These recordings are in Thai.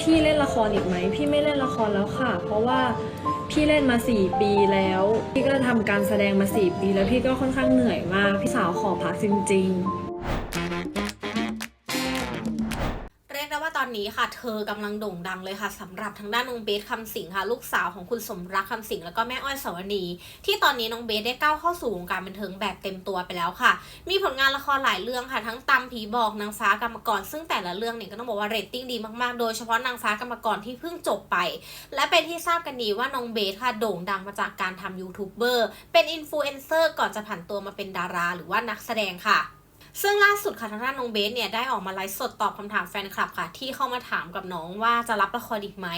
พี่เล่นละครอีกไหม พี่ไม่เล่นละครแล้วค่ะ เพราะว่าพี่เล่นมา 4 ปีแล้ว พี่ก็ทำการแสดงมา 4 ปี แล้วพี่ก็ค่อนข้างเหนื่อยมาก พี่สาวขอพักจริง ๆ เรียกได้ว่าตอนนี้ค่ะ เธอกำลังโด่งดังเลยค่ะสำหรับทางด้านน้องเบสคำสิงค่ะ ลูกสาวของคุณสมรักคำสิงแล้วก็แม่อ้อยสวนีที่ตอนนี้น้องเบสได้ก้าวเข้าสู่วงการบันเทิงแบบเต็มตัวไปแล้วค่ะ มีผลงานละครหลายเรื่องค่ะ ทั้งตำผีบอกนางฟ้ากรรมกร ซึ่งแต่ละเรื่องเนี่ยก็ต้องบอกว่าเรตติ้งดีมากๆ โดยเฉพาะนางฟ้ากรรมกรที่เพิ่งจบไป และเป็นที่ทราบกันดีว่าน้องเบสค่ะโด่งดังมาจากการทำยูทูบเบอร์เป็นอินฟลูเอนเซอร์ก่อนจะผันตัวมาเป็นดารา หรือว่านักแสดงค่ะ ซึ่งล่าสุดค่ะทางด้านน้องเบสเนี่ยได้ออกมาไลฟ์สดตอบคำถามแฟนคลับค่ะ ที่เข้ามาถามกับน้องว่าจะรับละครอีกไหม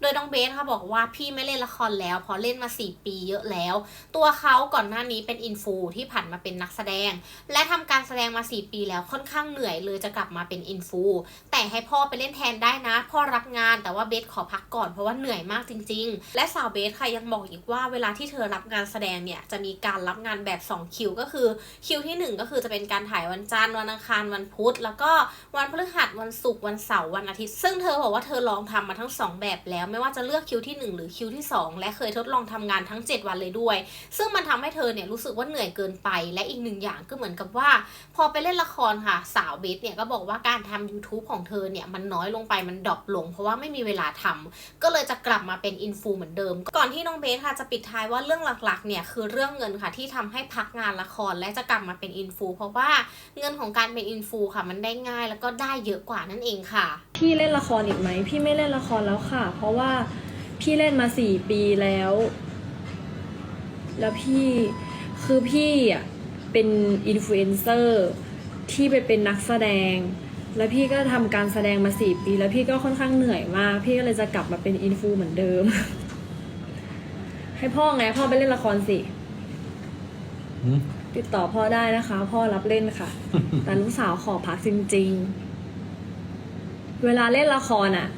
โดยน้องเบสค่ะบอกว่าพี่ไม่เล่นละครแล้วเพราะเล่นมา 4 ปีเยอะแล้ว ตัวเขาก่อนหน้านี้เป็นอินฟูที่ผันมาเป็นนักแสดง และทำการแสดงมา 4 ปีแล้วค่อนข้างเหนื่อยเลยจะกลับมาเป็นอินฟูแต่ให้พ่อไปเล่นแทนได้นะ พ่อรับงานแต่ว่าเบสขอพักก่อนเพราะว่าเหนื่อยมากจริง ๆ และสาวเบสค่ะยังบอกอีกว่าเวลาที่เธอรับงานแสดงเนี่ยจะมีการรับงานแบบ 2 คิวก็คือคิวที่ 1 ก็คือจะเป็นการถ่ายวันจันทร์วันอังคารวันพุธ แล้วก็วันพฤหัสวันศุกร์วันเสาร์วันอาทิตย์ ซึ่งเธอบอกว่าเธอลองทำมาทั้ง 2 แบบแล้ว ไม่ว่าจะเลือกคิวที่ 1 หรือคิวที่ 2 และเคยทดลองทำงานทั้ง 7 วันเลยด้วย ซึ่งมันทำให้เธอเนี่ยรู้สึกว่าเหนื่อยเกินไปและอีกหนึ่งอย่างก็เหมือนกับว่า พอไปเล่นละครค่ะสาวเบสเนี่ยก็บอกว่าการทำ YouTube ของเธอเนี่ยมันน้อยลงไปมันดรอปลง เพราะว่าไม่มีเวลาทำก็เลยจะกลับมาเป็นอินฟูเหมือนเดิม ก่อนที่น้องเบสค่ะจะปิดท้ายว่าเรื่องหลักๆเนี่ยคือเรื่องเงินค่ะที่ทำให้พักงานละครและจะกลับมาเป็นอินฟูเพราะว่าเงินของการเป็นอินฟูค่ะ มันได้ง่ายแล้วก็ได้เยอะกว่านั่นเองค่ะ พี่เล่นละครอีกไหม พี่ไม่เล่นละครแล้วค่ะ เพราะว่าพี่เล่นมาสี่ปีแล้ว แล้วพี่คือพี่อะเป็นอินฟลูเอนเซอร์ที่ไปเป็นนักแสดง แล้วพี่ก็ทำการแสดงมาสี่ปี แล้วพี่ก็ค่อนข้างเหนื่อยมาก พี่ก็เลยจะกลับมาเป็นอินฟูเหมือนเดิม ให้พ่อไงพ่อไปเล่นละครสิหืม ติดต่อพ่อได้นะคะ พ่อรับเล่นค่ะ แต่ลูกสาวขอพักจริง ๆ เวลาเล่นละครอะ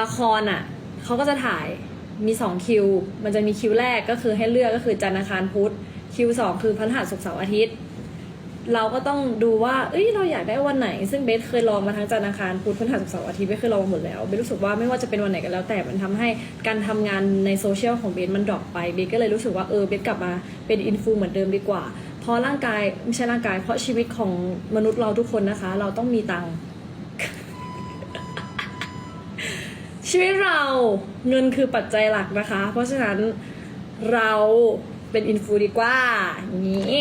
ละครอะเขาก็จะถ่ายมีสองคิว มันจะมีคิวแรกก็คือให้เลือกก็คือจันทร์อังคารพุธคิวสองคือพฤหัสศุกร์เสาร์อาทิตย์ เราก็ต้องดูว่า เอ้ยเราอยากได้วันไหน ซึ่งเบสเคยลองมาทั้งจันทร์อังคารพุธพฤหัสศุกร์เสาร์อาทิตย์เบสเคยลองมาหมดแล้วเบสรู้สึกว่าไม่ว่าจะเป็นวันไหนก็แล้ว แต่มันทำให้การทำงานในโซเชียลของเบสมันดรอปไปเบสก็เลยรู้สึกว่าเออเบสกลับมาเป็นอินฟูเหมือนเดิมดีกว่าเพ ราะร่างกายไม่ใช่ร่างกาย เพราะชีวิตของมนุษย์เราทุกคนนะคะ เราต้องมีตังค์ชีวิตเราเงินคือปัจจัยหลักนะคะ เพราะฉะนั้นเราเป็นอินฟูดีกว่างนี้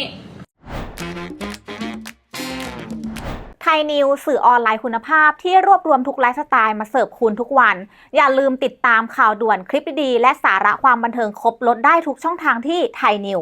ไทยนิวสื่อออนไลน์คุณภาพที่รวบรวมทุกไลฟ์สไตล์มาเสิร์ฟคุณทุกวัน อย่าลืมติดตามข่าวด่วนคลิปดีๆและสาระความบันเทิงครบลดได้ทุกช่องทางที่ไทยนิว